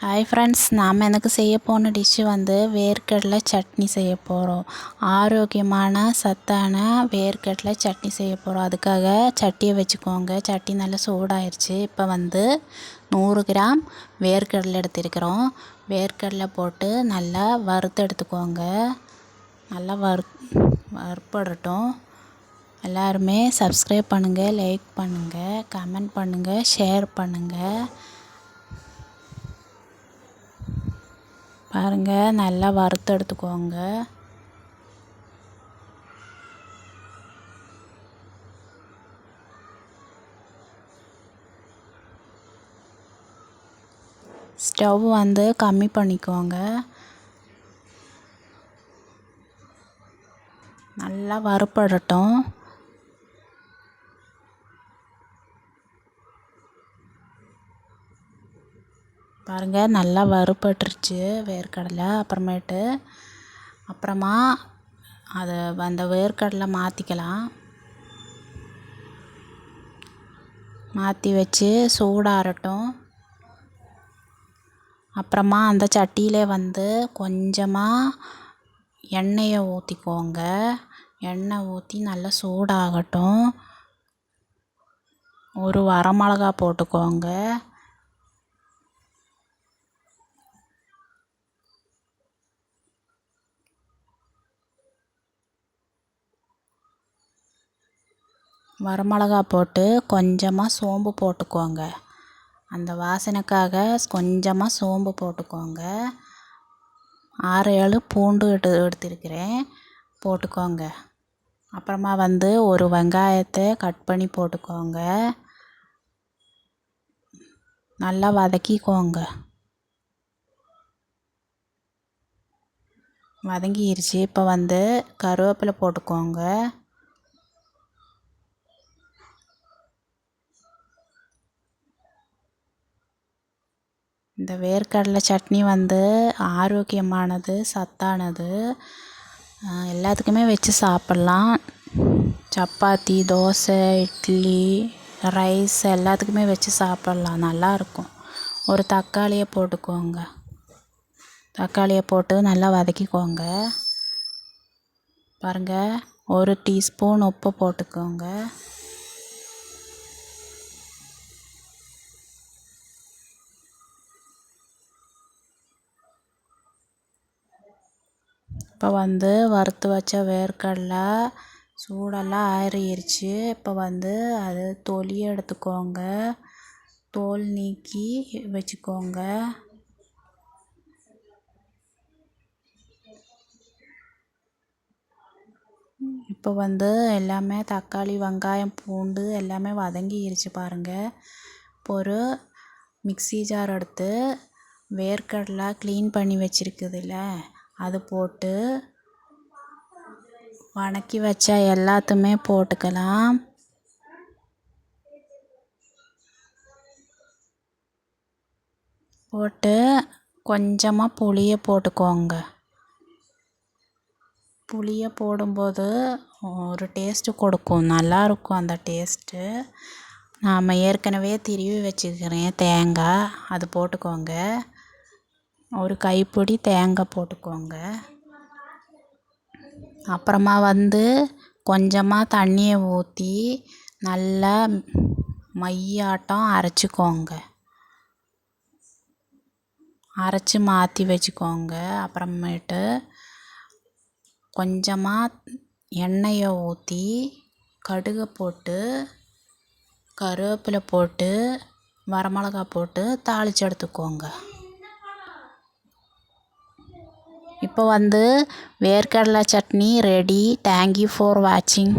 Hi friends நாம் எனக்கு செய்ய போன டிஷ்ஷு வந்து வேர்க்கடலை சட்னி செய்ய போகிறோம் ஆரோக்கியமான சத்தான வேர்க்கடலை சட்னி செய்ய போகிறோம் அதுக்காக சட்டியை வச்சுக்கோங்க. சட்டி நல்லா சூடாயிருச்சு. இப்போ வந்து நூறு கிராம் வேர்க்கடலை எடுத்திருக்கிறோம். வேர்க்கடலை போட்டு நல்லா வறுத்து எடுத்துக்கோங்க. நல்லா வறு வறுப்படட்டும். எல்லாருமே சப்ஸ்கிரைப் பண்ணுங்கள் லைக் பண்ணுங்கள் கமெண்ட் பண்ணுங்கள் ஷேர் பண்ணுங்கள் பாருங்கள் நல்லா வறுத்து எடுத்துக்கோங்க. ஸ்டவ் வந்து கம்மி பண்ணிக்கோங்க. நல்லா வறுப்படட்டும். பாருங்கள் நல்லா வறுபட்டுருச்சு வேர்க்கடலை அப்புறமேட்டு. அப்புறமா அதை அந்த வேர்க்கடலை மாற்றிக்கலாம் மாற்றி வச்சு சூடாகட்டும் அப்புறமா அந்த சட்டியிலே வந்து கொஞ்சமாக எண்ணெயை ஊற்றிக்கோங்க எண்ணெய் ஊற்றி நல்லா சூடாகட்டும். ஒரு வரமிளகா போட்டுக்கோங்க. வரமிளகா போட்டு கொஞ்சமாக சோம்பு போட்டுக்கோங்க. அந்த வாசனைக்காக கொஞ்சமாக சோம்பு போட்டுக்கோங்க. ஆறு ஏழு பூண்டு எடு எடுத்திருக்கிறேன். போட்டுக்கோங்க. அப்புறமா வந்து ஒரு வெங்காயத்தை கட் பண்ணி போட்டுக்கோங்க. நல்லா வதக்கிக்கோங்க. வதங்கிருச்சு. இப்போ வந்து கருவேப்பிலை போட்டுக்கோங்க. இந்த வேர்க்கடலை சட்னி வந்து ஆரோக்கியமானது சத்தானது. எல்லாத்துக்குமே வச்சு சாப்பிட்லாம். சப்பாத்தி தோசை இட்லி ரைஸ் எல்லாத்துக்குமே வச்சு சாப்பிட்லாம். நல்லாயிருக்கும். ஒரு தக்காளியை போட்டுக்கோங்க. தக்காளியை போட்டு நல்லா வதக்கிக்கோங்க. பாருங்கள் ஒரு டீஸ்பூன் உப்பு போட்டுக்கோங்க. இப்போ வந்து வறுத்து வச்ச வேர்க்கடலை சூடெல்லாம் ஆறிடுச்சு இப்போ வந்து அது தொலியை எடுத்துக்கோங்க. தோல் நீக்கி வச்சுக்கோங்க. இப்போ வந்து எல்லாமே தக்காளி வெங்காயம் பூண்டு எல்லாமே வதங்கிருச்சு பாருங்கள் இப்போ ஒரு மிக்சி ஜார் எடுத்து வேர்க்கடலை க்ளீன் பண்ணி வச்சுருக்குதுல்ல. அது போட்டு வணக்கி வச்ச எல்லாத்தையுமே போட்டுக்கலாம். போட்டு கொஞ்சமாக புளியை போட்டுக்கோங்க. புளியை போடும்போது ஒரு டேஸ்ட்டு கொடுக்கும். நல்லாயிருக்கும் அந்த டேஸ்ட்டு நாம் ஏற்கனவே திருவி வச்சுக்கிறேன் தேங்காய் அது போட்டுக்கோங்க. ஒரு கைப்பிடி தேங்காய் போட்டுக்கோங்க. அப்புறமா வந்து கொஞ்சமாக தண்ணியை ஊற்றி நல்லா மையாட்டம் அரைச்சிக்கோங்க. அரைச்சி மாற்றி வச்சுக்கோங்க. அப்புறமேட்டு கொஞ்சமாக எண்ணெயை ஊற்றி கடுகை போட்டு கருவேப்பிலை போட்டு வரமிளகா போட்டு தாளித்து எடுத்துக்கோங்க. இப்போ வந்து வேர்க்கடலை சட்னி ரெடி தேங்க்யூ ஃபார் வாட்சிங்